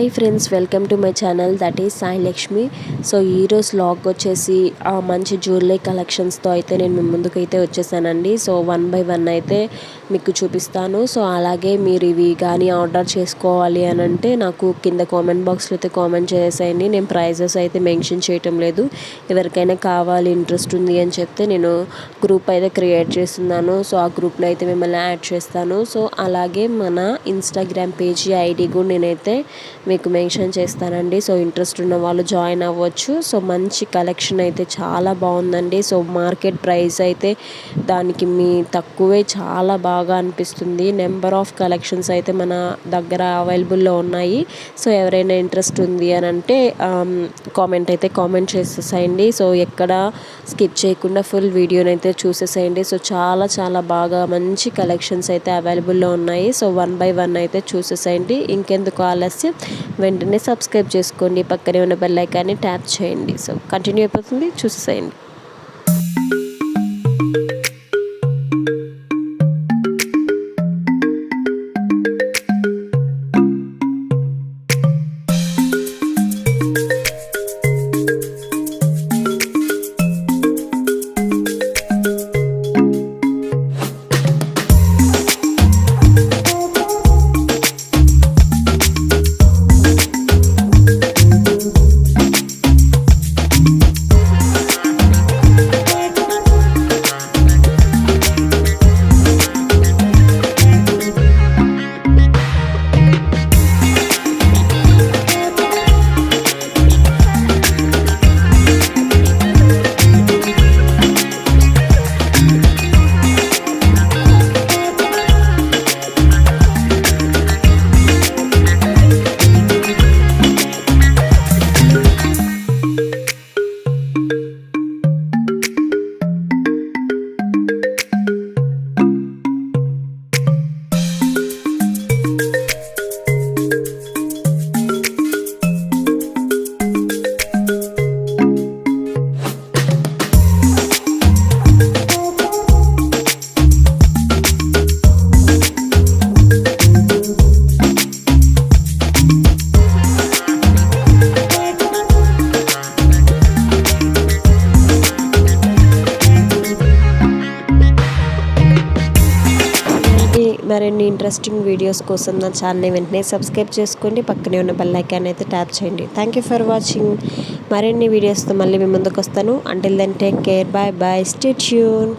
Hi friends welcome to my channel that is Sai Lakshmi so ఈరోజు log వచ్చేసి ఆ మంచి జ్యువెలరీ కలెక్షన్స్తో అయితే నేను మీ ముందుకైతే వచ్చేసానండి. సో వన్ బై వన్ అయితే మీకు చూపిస్తాను. సో అలాగే మీరు ఇవి కానీ ఆర్డర్ చేసుకోవాలి అని అంటే నాకు కింద కామెంట్ బాక్స్లో అయితే కామెంట్ చేసేయండి. నేను ప్రైజెస్ అయితే మెన్షన్ చేయటం లేదు. ఎవరికైనా కావాలి ఇంట్రెస్ట్ ఉంది అని చెప్తే నేను గ్రూప్ అయితే క్రియేట్ చేస్తున్నాను. సో ఆ గ్రూప్లో అయితే మిమ్మల్ని యాడ్ చేస్తాను. సో అలాగే మన ఇన్స్టాగ్రామ్ పేజీ ఐడి కూడా నేనైతే మీకు మెన్షన్ చేస్తానండి. సో ఇంట్రెస్ట్ ఉన్న వాళ్ళు జాయిన్ అవ్వచ్చు. సో మంచి కలెక్షన్ అయితే చాలా బాగుందండి. సో మార్కెట్ ప్రైస్ అయితే దానికి మీ తక్కువే చాలా బాగా అనిపిస్తుంది. నెంబర్ ఆఫ్ కలెక్షన్స్ అయితే మన దగ్గర అవైలబుల్లో ఉన్నాయి. సో ఎవరైనా ఇంట్రెస్ట్ ఉంది అని అంటే కామెంట్ అయితే కామెంట్ చేసేసేయండి. సో ఎక్కడ స్కిప్ చేయకుండా ఫుల్ వీడియోని అయితే చూసేసేయండి. సో చాలా చాలా బాగా మంచి కలెక్షన్స్ అయితే అవైలబుల్లో ఉన్నాయి. సో వన్ బై వన్ అయితే చూసేసేయండి. ఇంకెందుకు ఆలస్యం? వెంటనే సబ్స్క్రైబ్ చేసుకోండి. పక్కనే ఉన్న బెల్ ఐకాన్ని ట్యాప్ చేయండి. సో కంటిన్యూ అయిపోతుంది. చూసేయండి మరిన్ని ఇంట్రెస్టింగ్ వీడియోస్ కోసం నా ఛానల్ని వెంటనే సబ్స్క్రైబ్ చేసుకోండి. పక్కనే ఉన్న బెల్ ఐకాన్ అయితే ట్యాప్ చేయండి. థ్యాంక్ యూ ఫర్ వాచింగ్ మరిన్ని వీడియోస్తో మళ్ళీ మీ ముందుకు వస్తాను. Until then take care bye bye stay tune